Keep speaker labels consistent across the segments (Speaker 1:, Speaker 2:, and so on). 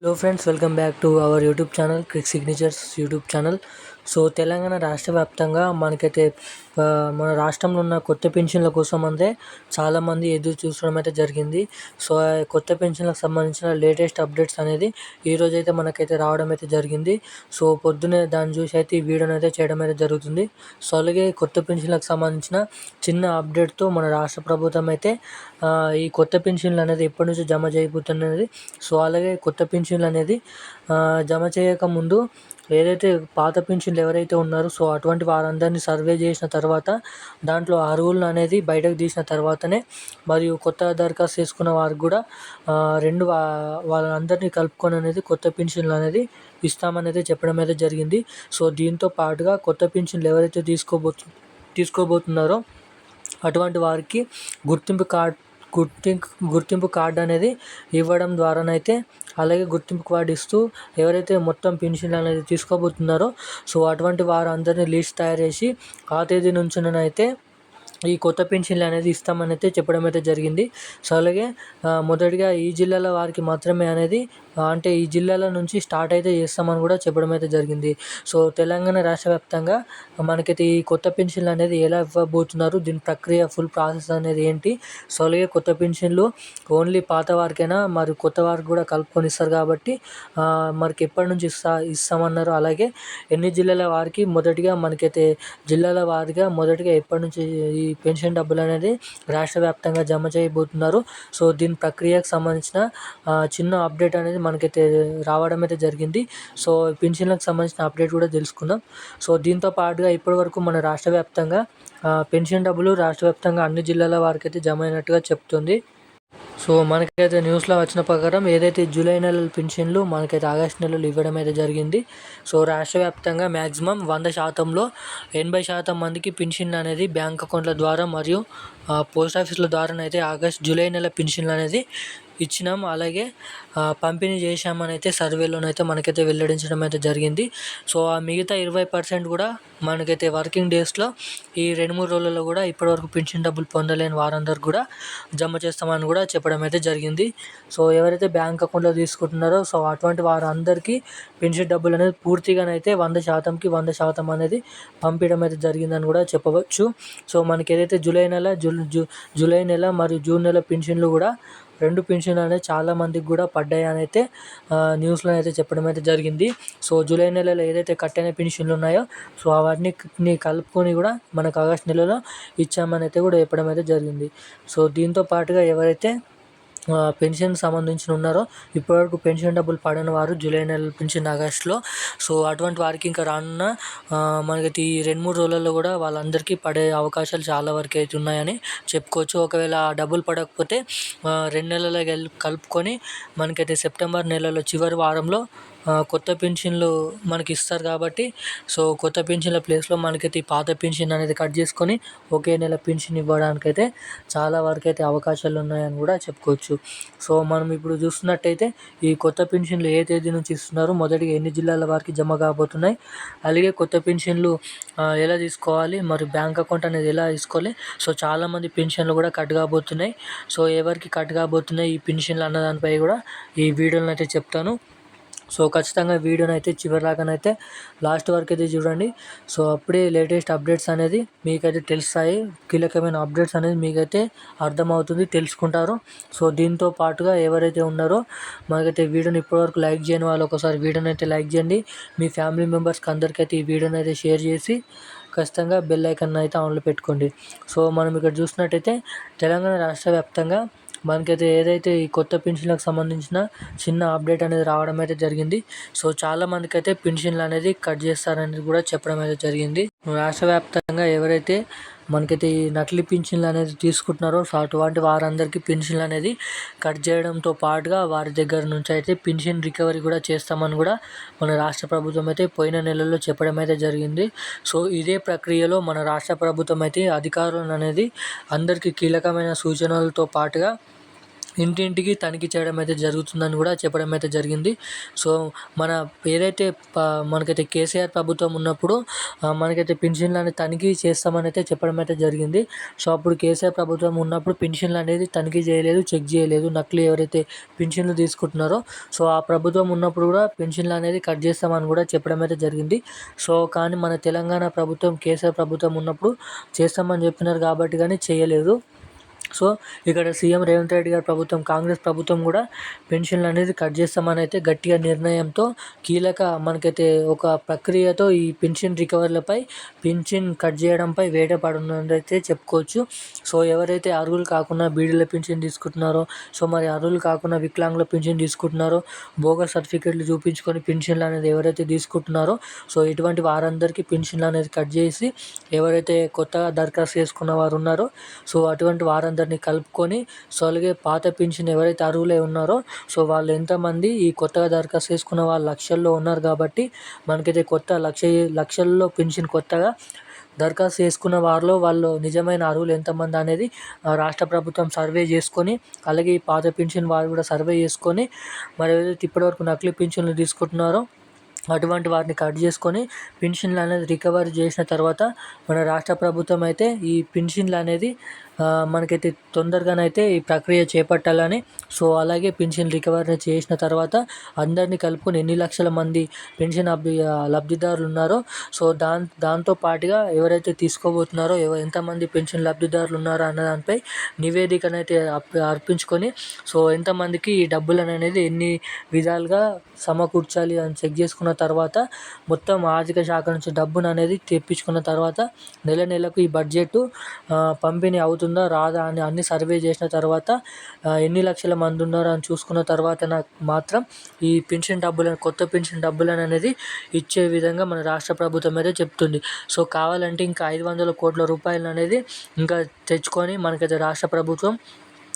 Speaker 1: hello friends welcome back to our youtube channel quick signatures youtube channel. So Telangana రాష్ట్ర వ్యాప్తంగా మనకైతే మన రాష్ట్రంలో ఉన్న కొత్త పెన్షన్ల కోసం అంతే చాలామంది ఎదురు చూసడం అయితే జరిగింది. సో కొత్త పెన్షన్లకు సంబంధించిన లేటెస్ట్ అప్డేట్స్ అనేది ఈరోజు అయితే మనకైతే రావడం అయితే జరిగింది. సో పొద్దునే దాన్ని చూసి అయితే ఈ వీడియోని అయితే చేయడం అయితే జరుగుతుంది. సో అలాగే కొత్త పెన్షన్లకు సంబంధించిన చిన్న అప్డేట్తో మన రాష్ట్ర ప్రభుత్వం అయితే ఈ కొత్త పెన్షన్లు అనేది ఎప్పటి నుంచి జమ చేయబోతున్నది సో అలాగే కొత్త పెన్షన్లు అనేది జమ చేయకముందు ఏదైతే పాత పెన్షన్లు ఎవరైతే ఉన్నారో సో అటువంటి వారందరినీ సర్వే చేసిన తర్వాత దాంట్లో అర్హులను అనేది బయటకు తీసిన తర్వాతనే మరియు కొత్త దరఖాస్తు చేసుకున్న వారికి కూడా రెండు వా- వాళ్ళందరినీ కలుపుకొని అనేది కొత్త పెన్షన్లు అనేది ఇస్తామనేది చెప్పడం అయితే జరిగింది. సో దీంతో పాటుగా కొత్త పెన్షన్లు ఎవరైతే తీసుకోబోతు తీసుకోబోతున్నారో అటువంటి వారికి గుర్తింపు కార్డ్ గుర్తింపు గుర్తింపు కార్డు అనేది ఇవ్వడం ద్వారానైతే అలాగే గుర్తింపు కార్డు ఇస్తూ ఎవరైతే మొత్తం పెన్షన్లు అనేది తీసుకోబోతున్నారో సో అటువంటి వారందరినీ లిస్ట్ తయారు చేసి ఆ తేదీ నుంచినైతే ఈ కొత్త పెన్షన్లు అనేది ఇస్తామని అయితే చెప్పడం అయితే జరిగింది. సో అలాగే మొదటిగా ఈ జిల్లాల వారికి మాత్రమే అనేది అంటే ఈ జిల్లాల నుంచి స్టార్ట్ అయితే చేస్తామని కూడా చెప్పడం అయితే జరిగింది. సో తెలంగాణ రాష్ట్ర వ్యాప్తంగా మనకైతే ఈ కొత్త పెన్షన్లు అనేది ఎలా ఇవ్వబోతున్నారు దీని ప్రక్రియ ఫుల్ ప్రాసెస్ అనేది ఏంటి? సో అలాగే కొత్త పెన్షన్లు ఓన్లీ పాత వారికైనా మరి కొత్త వారికి కూడా కలుపుకొని ఇస్తారు కాబట్టి ఆ, మనకి ఎప్పటి నుంచి ఇస్తా ఇస్తామన్నారు. అలాగే ఎన్ని జిల్లాల వారికి మొదటిగా మనకైతే జిల్లాల వారిగా మొదటిగా ఎప్పటి నుంచి ఈ పెన్షన్ డబ్బులు అనేది రాష్ట్ర వ్యాప్తంగా జమ చేయబోతున్నారు. సో దీని ప్రక్రియకు సంబంధించిన చిన్న అప్డేట్ అనేది మనకైతే రావడం అయితే జరిగింది. సో పెన్షన్లకు సంబంధించిన అప్డేట్ కూడా తెలుసుకుందాం. సో దీంతో పాటుగా ఇప్పటివరకు మన రాష్ట్ర వ్యాప్తంగా పెన్షన్ డబ్బులు రాష్ట్ర వ్యాప్తంగా అన్ని జిల్లాల వారికి అయితే జమ అయినట్టుగా చెప్తుంది. సో మనకైతే న్యూస్లో వచ్చిన ప్రకారం ఏదైతే జూలై నెలల పెన్షన్లు మనకైతే ఆగస్ట్ నెలలో ఇవ్వడం అయితే జరిగింది. సో రాష్ట్ర వ్యాప్తంగా మ్యాక్సిమం వంద శాతంలో ఎనభై శాతం మందికి పెన్షన్ అనేది బ్యాంక్ అకౌంట్ల ద్వారా మరియు పోస్ట్ ఆఫీసుల ద్వారానైతే ఆగస్ట్ జూలై నెల పెన్షన్లు అనేది ఇచ్చినాం. అలాగే పంపిణీ చేశామని అయితే సర్వేలోనైతే మనకైతే వెల్లడించడం అయితే జరిగింది. సో ఆ మిగతా ఇరవై పర్సెంట్ కూడా మనకైతే వర్కింగ్ డేస్లో ఈ రెండు మూడు రోజులలో కూడా ఇప్పటివరకు పెన్షన్ డబ్బులు పొందలేని వారందరూ కూడా జమ చేస్తామని కూడా చెప్పడం అయితే జరిగింది. సో ఎవరైతే బ్యాంక్ అకౌంట్లో తీసుకుంటున్నారో సో అటువంటి వారందరికీ పెన్షన్ డబ్బులు అనేది పూర్తిగానైతే వంద శాతంకి వంద శాతం అనేది పంపించడం అయితే జరిగిందని కూడా చెప్పవచ్చు. సో మనకి ఏదైతే జూలై నెల జూ జూ జూలై నెల మరియు జూన్ నెల పెన్షన్లు కూడా రెండు పెన్షన్లు అనేది చాలా మందికి కూడా పడ్డాయి అని అయితే న్యూస్లో అయితే చెప్పడం అయితే జరిగింది. సో జూలై నెలలో ఏదైతే కట్టైన పెన్షన్లు ఉన్నాయో సో అవన్నీ కలుపుకొని కూడా మనకు ఆగస్ట్ నెలలో ఇచ్చామని అయితే కూడా చెప్పడం అయితే జరిగింది. సో దీంతో పాటుగా ఎవరైతే పెన్షన్ సంబంధించిన ఉన్నారో ఇప్పటివరకు పెన్షన్ డబ్బులు పడని వారు జూలై నెల పెన్షన్ ఆగస్టులో. సో అటువంటి వారికి ఇంకా రానున్న మనకి ఈ రెండు మూడు రోజులలో కూడా వాళ్ళందరికీ పడే అవకాశాలు చాలా వరకు అయితే ఉన్నాయని చెప్పుకోవచ్చు. ఒకవేళ ఆ డబ్బులు పడకపోతే రెండు నెలల కలుపుకొని మనకైతే సెప్టెంబర్ నెలలో చివరి వారంలో కొత్త పెన్షన్లు మనకి ఇస్తారు కాబట్టి సో కొత్త పెన్షన్ల ప్లేస్లో మనకైతే ఈ పాత పెన్షన్ అనేది కట్ చేసుకొని ఒకే నెల పెన్షన్ ఇవ్వడానికైతే చాలా వరకు అయితే అవకాశాలు ఉన్నాయని కూడా చెప్పుకోవచ్చు. సో మనం ఇప్పుడు చూస్తున్నట్టయితే ఈ కొత్త పెన్షన్లు ఏ తేదీ నుంచి ఇస్తున్నారు మొదటిగా ఎన్ని జిల్లాల వారికి జమ కాబోతున్నాయి అలాగే కొత్త పెన్షన్లు ఎలా తీసుకోవాలి మరి బ్యాంక్ అకౌంట్ అనేది ఎలా తీసుకోవాలి సో చాలామంది పెన్షన్లు కూడా కట్ కాబోతున్నాయి. సో ఎవరికి కట్ కాబోతున్నాయి ఈ పెన్షన్లు అన్న దానిపై కూడా ఈ వీడియోలను అయితే చెప్తాను. సో ఖచ్చితంగా వీడియోని అయితే చివరిదాకానైతే లాస్ట్ వరకు అయితే చూడండి. సో అప్పుడే లేటెస్ట్ అప్డేట్స్ అనేది మీకైతే తెలుస్తాయి. కీలకమైన అప్డేట్స్ అనేది మీకైతే అర్థమవుతుంది తెలుసుకుంటారు. సో దీంతో పాటుగా ఎవరైతే ఉన్నారో మనకైతే వీడియోని ఇప్పటివరకు లైక్ చేయని వాళ్ళు ఒకసారి వీడియోని అయితే లైక్ చేయండి. మీ ఫ్యామిలీ మెంబర్స్కి అందరికైతే ఈ వీడియోని అయితే షేర్ చేసి ఖచ్చితంగా బెల్ ఐకన్ అయితే ఆన్లో పెట్టుకోండి. సో మనం ఇక్కడ చూసినట్టయితే తెలంగాణ రాష్ట్ర వ్యాప్తంగా మనకైతే ఏదైతే ఈ కొత్త పెన్షన్లకు సంబంధించిన చిన్న అప్డేట్ అనేది రావడం అయితే జరిగింది. సో చాలా మందికి అయితే పెన్షన్లు అనేది కట్ చేస్తారనేది కూడా చెప్పడం అయితే జరిగింది. రాష్ట్ర వ్యాప్తంగా ఎవరైతే మనకైతే ఈ నకిలీ పెన్షన్లు అనేది తీసుకుంటున్నారో సో అటువంటి వారందరికీ పెన్షన్లు అనేది కట్ చేయడంతో పాటుగా వారి దగ్గర నుంచి అయితే పెన్షన్ రికవరీ కూడా చేస్తామని కూడా మన రాష్ట్ర ప్రభుత్వం అయితే పోయిన నెలలో చెప్పడం అయితే జరిగింది. సో ఇదే ప్రక్రియలో మన రాష్ట్ర ప్రభుత్వం అయితే అధికారులను అనేది అందరికీ కీలకమైన సూచనలతో పాటుగా ఇంటింటికి తనిఖీ చేయడం అయితే జరుగుతుందని కూడా చెప్పడం అయితే జరిగింది. సో మన ఏదైతే మనకైతే కేసీఆర్ ప్రభుత్వం ఉన్నప్పుడు మనకైతే పెన్షన్లు అనేది తనిఖీ చేస్తామని అయితే చెప్పడం అయితే జరిగింది. సో అప్పుడు కేసీఆర్ ప్రభుత్వం ఉన్నప్పుడు పెన్షన్లు అనేది తనిఖీ చేయలేదు చెక్ చేయలేదు. నకిలీ ఎవరైతే పెన్షన్లు తీసుకుంటున్నారో సో ఆ ప్రభుత్వం ఉన్నప్పుడు కూడా పెన్షన్లు అనేది కట్ చేస్తామని కూడా చెప్పడం అయితే జరిగింది. సో కానీ మన తెలంగాణ ప్రభుత్వం కేసీఆర్ ప్రభుత్వం ఉన్నప్పుడు చేస్తామని చెప్పినారు కాబట్టి కానీ చేయలేదు. సో ఇక్కడ సీఎం రేవంత్ రెడ్డి గారి ప్రభుత్వం కాంగ్రెస్ ప్రభుత్వం కూడా పెన్షన్లు అనేది కట్ చేస్తామని అయితే గట్టిగా నిర్ణయంతో కీలక మనకైతే ఒక ప్రక్రియతో ఈ పెన్షన్ రికవరీలపై పెన్షన్ కట్ చేయడంపై వేట చెప్పుకోవచ్చు. సో ఎవరైతే అర్హులు కాకుండా బీడీల పెన్షన్ తీసుకుంటున్నారో సో మరి అర్హులు కాకుండా వికలాంగుల పెన్షన్ తీసుకుంటున్నారో బోగస్ సర్టిఫికెట్లు చూపించుకొని పెన్షన్లు అనేది ఎవరైతే తీసుకుంటున్నారో సో ఇటువంటి వారందరికీ పెన్షన్లు అనేది కట్ చేసి ఎవరైతే కొత్తగా దరఖాస్తు చేసుకున్న వారు ఉన్నారో సో అటువంటి వారందరూ అందరినీ కలుపుకొని సో అలాగే పాత పింఛన్ ఎవరైతే అర్హులై ఉన్నారో సో వాళ్ళు ఎంతమంది ఈ కొత్తగా దరఖాస్తు చేసుకున్న వాళ్ళు లక్షల్లో ఉన్నారు కాబట్టి మనకైతే కొత్త లక్ష లక్షల్లో పెన్షన్ కొత్తగా దరఖాస్తు చేసుకున్న వారిలో వాళ్ళు నిజమైన అర్హులు ఎంతమంది అనేది రాష్ట్ర ప్రభుత్వం సర్వే చేసుకొని అలాగే ఈ పాత పింఛన్ వారు కూడా సర్వే చేసుకొని మరి ఏదైతే ఇప్పటివరకు నకిలీ పింఛన్లు తీసుకుంటున్నారో అటువంటి వాటిని కట్ చేసుకొని పెన్షన్లు అనేది రికవర్ చేసిన తర్వాత మన రాష్ట్ర ప్రభుత్వం అయితే ఈ పెన్షన్లు అనేది మనకైతే తొందరగానైతే ఈ ప్రక్రియ చేపట్టాలని. సో అలాగే పెన్షన్ రికవరీ చేసిన తర్వాత అందరినీ కలుపుకొని ఎన్ని లక్షల మంది పెన్షన్ అభి లబ్ధిదారులు ఉన్నారో సో దాన్ దాంతో పాటుగా ఎవరైతే తీసుకోబోతున్నారో ఎవ ఎంతమంది పెన్షన్ లబ్ధిదారులు ఉన్నారో అన్న దానిపై నివేదికనైతే అర్పించుకొని సో ఎంతమందికి ఈ డబ్బులను అనేది ఎన్ని విధాలుగా సమకూర్చాలి అని చెక్ చేసుకున్న తర్వాత మొత్తం ఆర్థిక శాఖ నుంచి డబ్బును అనేది తెప్పించుకున్న తర్వాత నెల నెలకు ఈ బడ్జెట్ పంపిణీ అవుతుంది రాదా అని అన్ని సర్వే చేసిన తర్వాత ఎన్ని లక్షల మంది ఉన్నారు అని చూసుకున్న తర్వాత నాకు మాత్రం ఈ పెన్షన్ డబ్బులను కొత్త పెన్షన్ డబ్బులను అనేది ఇచ్చే విధంగా మన రాష్ట్ర ప్రభుత్వం అయితే చెప్తుంది. సో కావాలంటే ఇంకా ఐదు వందల కోట్ల రూపాయలు అనేది ఇంకా తెచ్చుకొని మనకైతే రాష్ట్ర ప్రభుత్వం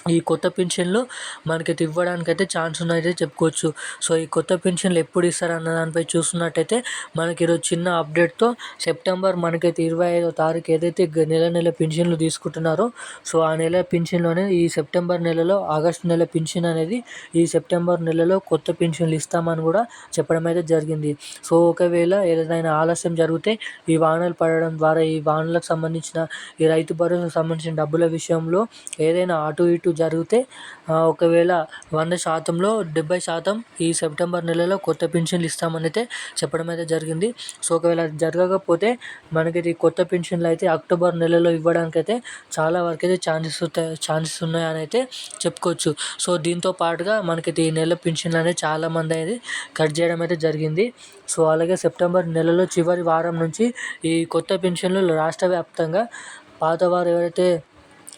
Speaker 1: ఈ కొత్త పెన్షన్లు మనకైతే ఇవ్వడానికైతే ఛాన్స్ ఉన్నాయైతే చెప్పుకోవచ్చు. సో ఈ కొత్త పెన్షన్లు ఎప్పుడు ఇస్తారు అన్న దానిపై చూస్తున్నట్టయితే మనకి ఈరోజు చిన్న అప్డేట్తో సెప్టెంబర్ మనకైతే ఇరవై ఐదో తారీఖు ఏదైతే నెల నెల పెన్షన్లు తీసుకుంటున్నారో సో ఆ నెల పెన్షన్లోనే ఈ సెప్టెంబర్ నెలలో ఆగస్టు నెల పెన్షన్ అనేది ఈ సెప్టెంబర్ నెలలో కొత్త పెన్షన్లు ఇస్తామని కూడా చెప్పడం అయితే జరిగింది. సో ఒకవేళ ఏదైనా ఆలస్యం జరిగితే ఈ వానలు పడడం ద్వారా ఈ వానలకు సంబంధించిన ఈ రైతు భరోసాకు సంబంధించిన డబ్బుల విషయంలో ఏదైనా అటు ఇటు ఇటు జరిగితే ఒకవేళ వంద శాతంలో డెబ్బై శాతం ఈ సెప్టెంబర్ నెలలో కొత్త పెన్షన్లు ఇస్తామని అయితే చెప్పడం అయితే జరిగింది. సో ఒకవేళ జరగకపోతే మనకి కొత్త పెన్షన్లు అయితే అక్టోబర్ నెలలో ఇవ్వడానికి అయితే చాలా వరకు అయితే ఛాన్సెస్ ఛాన్సెస్ ఉన్నాయని అయితే చెప్పుకోవచ్చు. సో దీంతో పాటుగా మనకి ఈ నెల పెన్షన్లు అనేది చాలామంది అనేది కట్ చేయడం అయితే జరిగింది. సో అలాగే సెప్టెంబర్ నెలలో చివరి వారం నుంచి ఈ కొత్త పెన్షన్లు రాష్ట్ర వ్యాప్తంగా పాతవారు ఎవరైతే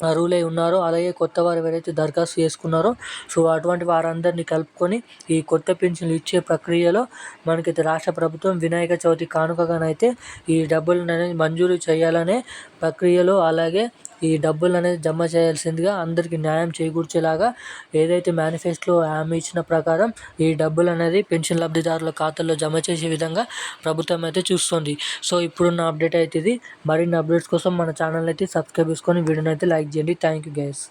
Speaker 1: అర్హులై ఉన్నారో అలాగే కొత్త వారు ఎవరైతే దరఖాస్తు చేసుకున్నారో సో అటువంటి వారందరినీ కలుపుకొని ఈ కొత్త పెన్షన్లు ఇచ్చే ప్రక్రియలో మనకైతే రాష్ట్ర ప్రభుత్వం వినాయక చవితి కానుకగానైతే ఈ డబ్బులను అనేది మంజూరు చేయాలనే ప్రక్రియలో అలాగే ఈ డబ్బులు అనేది జమ చేయాల్సిందిగా అందరికీ న్యాయం చేకూర్చేలాగా ఏదైతే మేనిఫెస్టోలో హామీ ఇచ్చిన ప్రకారం ఈ డబ్బులు అనేది పెన్షన్ లబ్ధిదారుల ఖాతాల్లో జమ చేసే విధంగా ప్రభుత్వం అయితే చూస్తుంది. సో ఇప్పుడున్న అప్డేట్ అయితే ఇది. మరిన్ని అప్డేట్స్ కోసం మన ఛానల్ అయితే సబ్స్క్రైబ్ చేసుకొని వీడియోని అయితే లైక్ చేయండి. Thank you guys